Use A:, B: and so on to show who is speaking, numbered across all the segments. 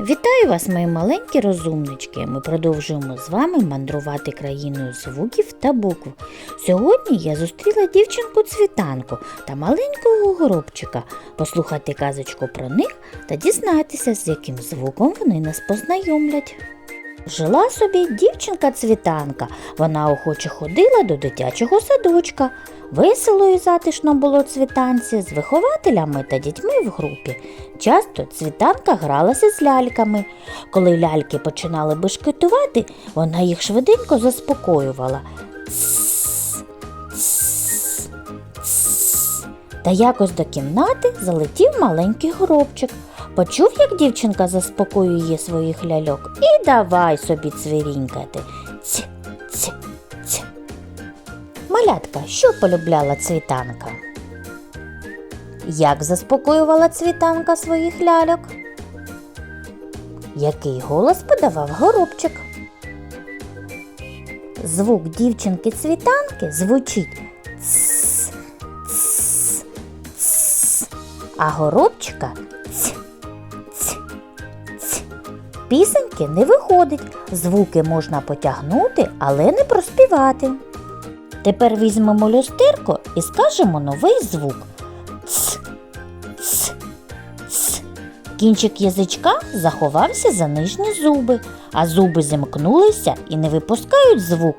A: Вітаю вас, мої маленькі розумнички. Ми продовжуємо з вами мандрувати країною звуків та букв. Сьогодні я зустріла дівчинку цвітанку та маленького горобчика. Послухати казочку про них та дізнатися, з яким звуком вони нас познайомлять. Жила собі дівчинка цвітанка. Вона охоче ходила до дитячого садочка. Весело і затишно було цвітанці з вихователями та дітьми в групі. Часто цвітанка гралася з ляльками. Коли ляльки починали бешкетувати, вона їх швиденько заспокоювала. Та якось до кімнати залетів маленький горобчик. Почув, як дівчинка заспокоює своїх ляльок, і давай собі цвірінькати. Ць, ць, ць. Малятка, що полюбляла цвітанка? Як заспокоювала цвітанка своїх ляльок? Який голос подавав горобчик? Звук дівчинки цвітанки звучить ц, ц, ц, а горобчика Пісеньки не виходить, звуки можна потягнути, але не проспівати. Тепер візьмемо люстерко і скажемо новий звук. Ц, ц, ц. Кінчик язичка заховався за нижні зуби, а зуби зімкнулися і не випускають звук.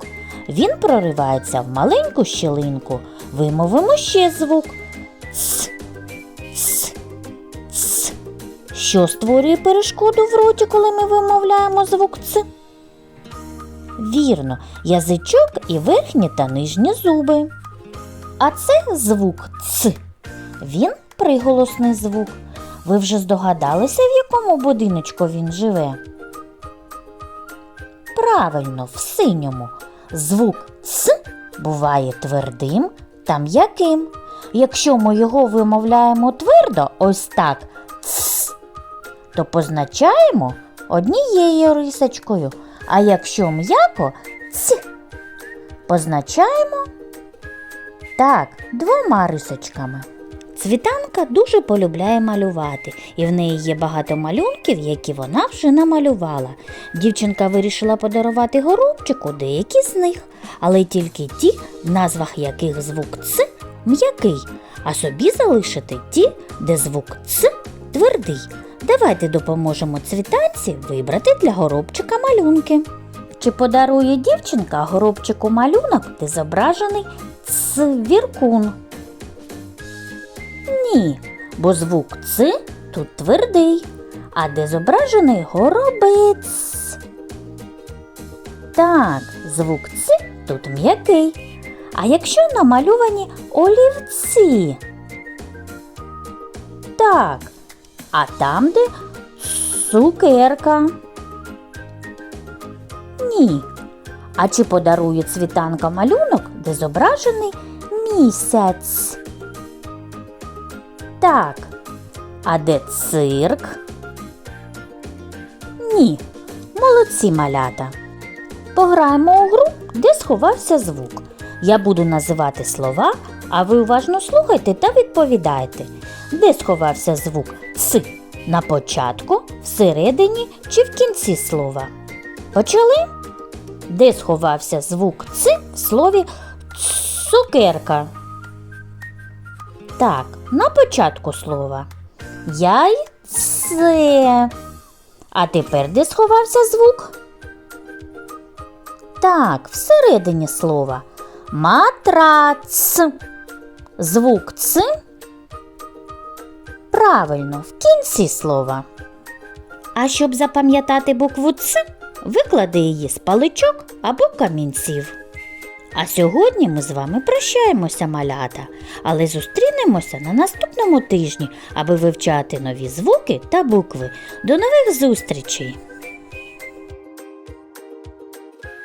A: Він проривається в маленьку щілинку. Вимовимо ще звук. Ц, Що створює перешкоду в роті, коли ми вимовляємо звук Ц? Вірно, язичок і верхні та нижні зуби. А це звук Ц. Він приголосний звук. Ви вже здогадалися, в якому будиночку він живе? Правильно, в синьому. Звук Ц буває твердим та м'яким. Якщо ми його вимовляємо твердо, ось так то позначаємо однією рисочкою, а якщо м'яко ц, позначаємо так, двома рисочками. Цвітанка дуже полюбляє малювати, і в неї є багато малюнків, які вона вже намалювала. Дівчинка вирішила подарувати горобчику деякі з них, але тільки ті, в назвах яких звук Ц м'який, а собі залишити ті, де звук Ц твердий. Давайте допоможемо цвітанці вибрати для горобчика малюнки. Чи подарує дівчинка горобчику малюнок, де зображений цвіркун? Ні, бо звук Ц тут твердий, а де зображений горобець. Так, звук Ц тут м'який. А якщо намальовані олівці? Так, а там, де цукерка? Ні. А чи подарує цвітанка малюнок, де зображений місяць? Так. А де цирк? Ні. Молодці малята. Пограємо у гру, де сховався звук. Я буду називати слова, а ви уважно слухайте та відповідайте, де сховався звук Ц на початку, всередині чи в кінці слова. Почали? Де сховався звук Ц в слові цукерка? Так, на початку слова. Яйце. А тепер де сховався звук? Так, всередині слова. Матрац. Звук Ц. Правильно, в кінці слова. А щоб запам'ятати букву Ц, виклади її з паличок або камінців. А сьогодні ми з вами прощаємося, малята, але зустрінемося на наступному тижні, аби вивчати нові звуки та букви. До нових зустрічей!